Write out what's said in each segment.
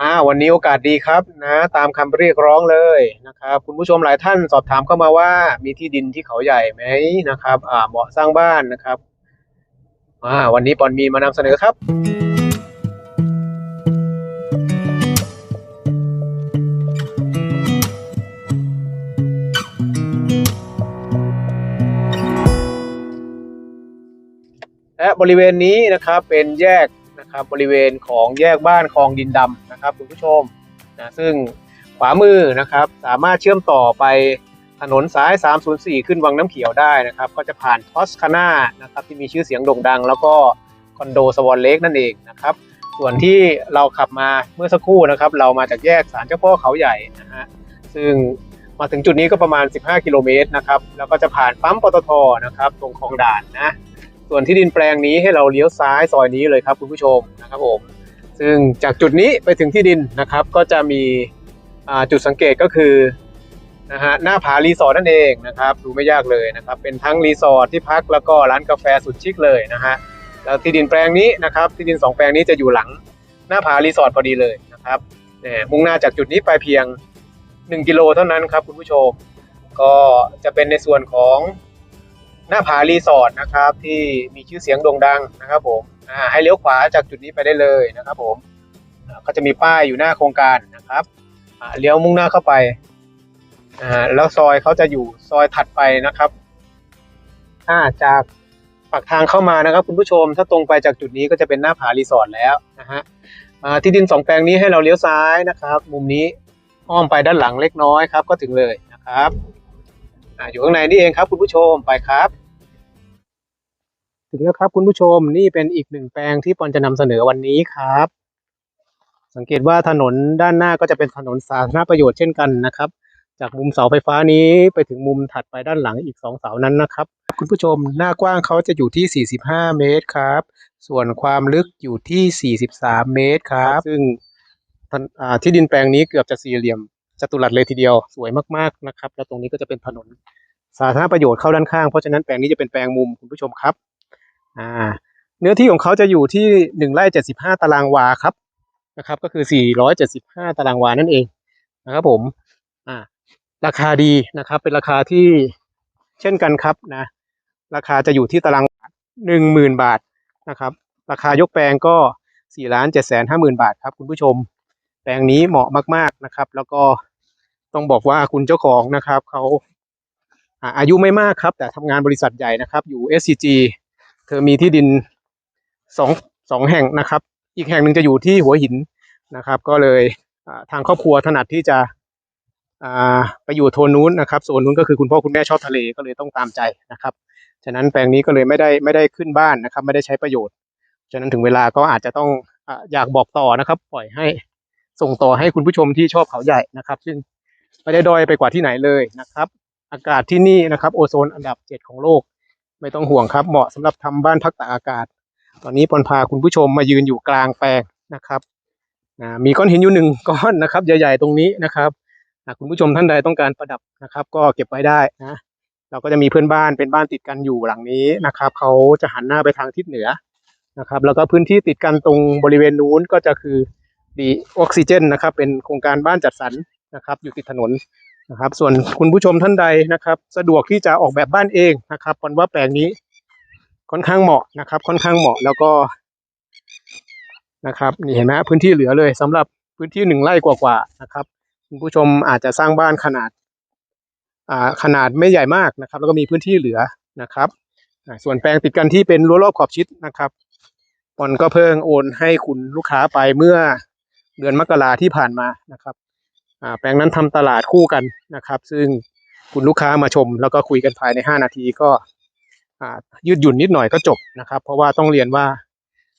อ่าวันนี้โอกาสดีครับนะตามคำเรียกร้องเลยนะครับคุณผู้ชมหลายท่านสอบถามเข้ามาว่ามีที่ดินที่เขาใหญ่ไหมนะครับอ่าเหมาะสร้างบ้านนะครับอ่าวันนี้ปอนมีมานำเสนอครับและบริเวณนี้นะครับเป็นแยก นะครับบริเวณของแยกบ้านคลองดินดำนะครับคุณผู้ชมนะซึ่งขวามือนะครับสามารถเชื่อมต่อไปถนนสาย 304 ขึ้นวังน้ำเขียวได้นะครับ ก็จะผ่านทอสคาน่านะครับที่มีชื่อเสียงโด่งดัง แล้วก็คอนโดสวอนเลกนั่นเองนะครับส่วนที่เราขับมาเมื่อสักครู่นะครับ เรามาจากแยกศาลเจ้าพ่อเขาใหญ่นะฮะซึ่งมาถึงจุดนี้ก็ประมาณ 15 กิโลเมตรนะครับ แล้วก็จะผ่านปั๊มปตทนะครับ ตรงคลองด่านนะ ส่วนที่ดินแปลงนี้ให้เราเลี้ยวซ้ายซอยนี้เลยครับคุณผู้ชมนะครับผมซึ่งจากจุดนี้ไปถึงที่ดินนะครับก็จะมีจุดสังเกตก็คือนะฮะหน้าผารีสอร์ทนั่นเองนะครับดูไม่ยากเลยนะครับเป็นทั้งรีสอร์ทที่พักแล้วก็ร้านกาแฟสุดชิคเลยนะฮะแล้วที่ดินแปลงนี้นะครับที่ดินสองแปลงนี้จะอยู่หลังหน้าผารีสอร์ทพอดีเลยนะครับเนี่ยมุ่งหน้าจากจุดนี้ไปเพียง 1 กิโลเท่านั้นครับคุณผู้ชม ก็จะเป็นในส่วนของ หน้าผารีสอร์ทนะครับ ที่มีชื่อเสียงโด่งดังนะครับผมอ่าให้เลี้ยวขวาจากจุดนี้ไปได้เลยนะครับผมอ่าก็จะมีป้ายอยู่หน้าโครงการนะครับอ่าเลี้ยวมุ่งหน้าเข้าไปอ่าแล้วซอยเขาจะอยู่ซอยถัดไปนะครับอ่าจากปากทางเข้ามานะครับคุณผู้ชมถ้าตรงไปจากจุดนี้ก็จะเป็นหน้าผารีสอร์ทแล้วนะฮะอ่าที่ดินสองแปลงนี้ให้เราเลี้ยวซ้ายนะครับ มุมนี้อ้อมไปด้านหลังเล็กน้อยครับ ก็ถึงเลยนะครับ อยู่ข้างในนี่เองครับคุณผู้ชมไปครับ ถึงแล้วครับคุณผู้ชมนี่เป็นอีกหนึ่งแปลงที่ปอนจะนำเสนอวันนี้ครับ สังเกตว่าถนนด้านหน้าก็จะเป็นถนนสาธารณประโยชน์เช่นกันนะครับ จากมุมเสาไฟฟ้านี้ไปถึงมุมถัดไปด้านหลังอีกสองเสานั้นนะครับ คุณผู้ชมหน้ากว้างเขาจะอยู่ที่ 45 เมตรครับ ส่วนความลึกอยู่ที่ 43 เมตรครับ ซึ่งที่ดินแปลงนี้เกือบจะสี่เหลี่ยม จัตุรัสเลยทีเดียวสวยมากๆนะครับ แล้วตรงนี้ก็จะเป็นถนนสาธารณประโยชน์เข้าด้านข้างเพราะฉะนั้นแปลงนี้จะเป็นแปลงมุมคุณผู้ชมครับอ่าเนื้อที่ของเขาจะอยู่ที่หนึ่งไร่เจ็ดสิบห้าตารางวาครับนะครับ ก็คือสี่ร้อยเจ็ดสิบห้าตารางวานั่นเองนะครับผมอ่าราคาดีนะครับ เป็นราคาที่เช่นกันครับนะ ราคาจะอยู่ที่ตารางหนึ่งหมื่นบาทนะครับ ราคายกแปลงก็สี่ล้านเจ็ดแสนห้าหมื่นบาทครับคุณผู้ชม แปลงนี้เหมาะมาก ๆนะครับ แล้วก็ ต้องบอกว่าคุณเจ้าของนะครับเขาอายุไม่มากครับ แต่ทำงานบริษัทใหญ่นะครับ อยู่ SCG เธอมีที่ดินสองสองแห่งนะครับ อีกแห่งหนึ่งจะอยู่ที่หัวหินนะครับ ก็เลยทางครอบครัวถนัดที่จะอ่าไปอยู่โทนนู้นนะครับโซนนู้นก็คือคุณพ่อคุณแม่ชอบทะเลก็เลยต้องตามใจนะครับ ฉะนั้นแปลงนี้ก็เลยไม่ได้ไม่ได้ขึ้นบ้านนะครับ ไม่ได้ใช้ประโยชน์ ฉะนั้นถึงเวลาก็อาจจะต้องออยากบอกต่อนะครับ ปล่อยให้ส่งต่อให้คุณผู้ชมที่ชอบเขาใหญ่นะครับ ซึ่ง ไม่ได้ด้อยไปกว่าที่ไหนเลยนะครับ อากาศที่นี่นะครับ โอโซนอันดับเจ็ดของโลก ไม่ต้องห่วงครับ เหมาะสำหรับทำบ้านพักตากอากาศ ตอนนี้ปนพาคุณผู้ชมมายืนอยู่กลางแปลงนะครับมีก้อนหินอยู่หนึ่งก้อนนะครับใหญ่ๆตรงนี้นะครับคุณผู้ชมท่านใดต้องการประดับนะครับ ก็เก็บไว้ได้นะเราก็จะมีเพื่อนบ้านเป็นบ้านติดกันอยู่หลังนี้นะครับเขาจะหันหน้าไปทางทิศเหนือนะครับ แล้วก็พื้นที่ติดกันตรงบริเวณนู้นก็จะคือดีออกซิเจนนะครับ เป็นโครงการบ้านจัดสรร นะครับ อยู่ติดถนนนะครับ ส่วนคุณผู้ชมท่านใดนะครับ สะดวกที่จะออกแบบบ้านเองนะครับปอนว่าแปลงนี้ค่อนข้างเหมาะนะครับ ค่อนข้างเหมาะแล้วก็นะครับนี่เห็นไหมพื้นที่เหลือเลยสำหรับพื้นที่หนึ่งไร่กว่าๆนะครับ คุณผู้ชมอาจจะสร้างบ้านขนาดอ่าขนาดไม่ใหญ่มากนะครับ แล้วก็มีพื้นที่เหลือนะครับส่วนแปลงติดกันที่เป็นรั้วรอบขอบชิดนะครับปอนก็เพิ่งโอนให้คุณลูกค้าไปเมื่อเดือนมกราที่ผ่านมานะครับ แปลงนั้นทำตลาดคู่กันนะครับ ซึ่งคุณลูกค้ามาชม แล้วก็คุยกันภายใน 5 นาทีก็ยืดหยุ่นนิดหน่อยก็จบนะครับ เพราะว่าต้องเรียนว่า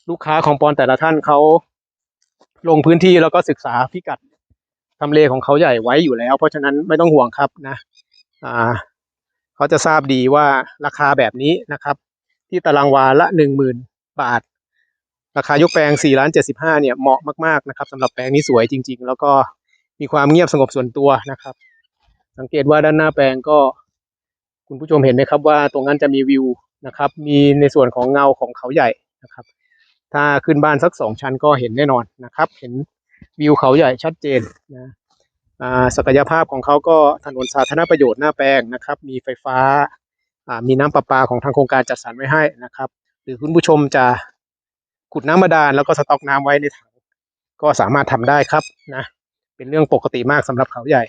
ลูกค้าของปอนแต่ละท่านเขาลงพื้นที่แล้วก็ศึกษาพิกัดทำเลของเขาใหญ่ไว้อยู่แล้ว เพราะฉะนั้นไม่ต้องห่วงครับนะเขาจะทราบดีว่าราคาแบบนี้นะครับ ที่ตารางวาละหนึ่งหมื่นบาท ราคายกแปลงสี่ล้านเจ็ดสิบห้าเนี่ยเหมาะมากๆนะครับสำหรับแปลงนี้สวยจริง ๆ แล้วก็ มีความเงียบสงบส่วนตัวนะครับ สังเกตว่าด้านหน้าแปลงก็ คุณผู้ชมเห็นไหมครับว่าตรงนั้นจะมีวิวนะครับ มีในส่วนของเงาของเขาใหญ่นะครับ ถ้าขึ้นบ้านสักสองชั้นก็เห็นแน่นอนนะครับ เห็นวิวเขาใหญ่ชัดเจนนะอ่าศักยภาพของเขาก็ถนนสาธารณประโยชน์หน้าแปลงนะครับ มีไฟฟ้าอ่ามีน้ำประปาของทางโครงการจัดสรรไว้ให้นะครับ หรือคุณผู้ชมจะขุดน้ำบาดาลแล้วก็สต็อกน้ำไว้ในถังก็สามารถทำได้ครับนะ เป็นเรื่องปกติมากสำหรับเขาใหญ่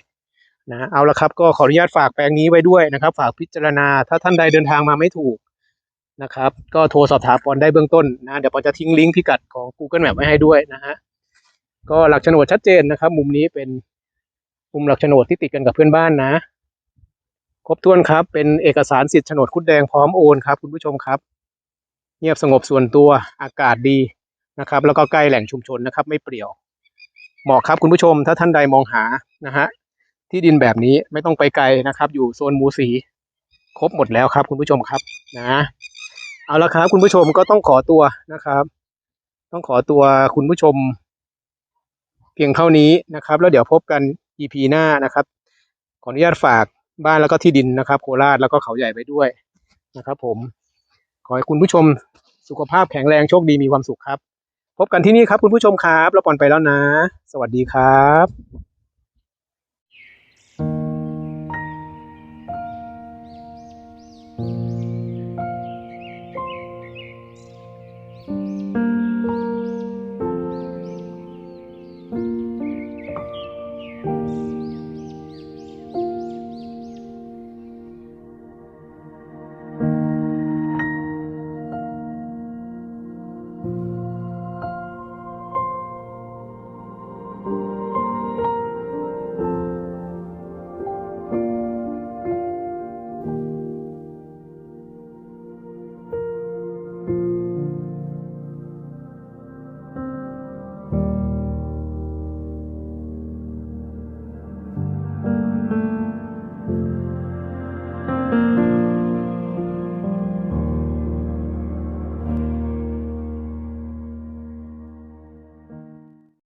นะเอาละครับก็ขออนุญาตฝากแปลงนี้ไว้ด้วยนะครับ ฝากพิจารณาถ้าท่านใดเดินทางมาไม่ถูกนะครับ ก็โทรสอบถามปอนได้เบื้องต้นนะเดี๋ยวปอนจะทิ้งลิงก์พิกัดของ Google Map ไว้ให้ด้วยนะฮะก็หลักโฉนดชัดเจนนะครับ มุมนี้เป็นมุมหลักโฉนดที่ติดกันกับเพื่อนบ้านนะ ครบถ้วนครับ เป็นเอกสารสิทธิ์โฉนดคุดแดงพร้อมโอนครับคุณผู้ชมครับ เงียบสงบส่วนตัวอากาศดีนะครับ แล้วก็ใกล้แหล่งชุมชนนะครับ ไม่เปรี่ยว เหมาะครับคุณผู้ชมถ้าท่านใดมองหานะฮะที่ดินแบบนี้ไม่ต้องไปไกลนะครับ อยู่โซนหมูสี ครบหมดแล้วครับ คุณผู้ชมครับนะเอาละครับคุณผู้ชมก็ต้องขอตัวนะครับ ต้องขอตัวคุณผู้ชม เพียงเท่านี้นะครับ แล้วเดี๋ยวพบกัน EP หน้านะครับ ขออนุญาตฝากบ้านแล้วก็ที่ดินนะครับ โคราชแล้วก็เขาใหญ่ไปด้วยนะครับ ผม ขอให้คุณผู้ชมสุขภาพแข็งแรงโชคดีมีความสุขครับ พบกันที่นี่ครับคุณผู้ชมครับ เราปอนไปแล้วนะ สวัสดีครับ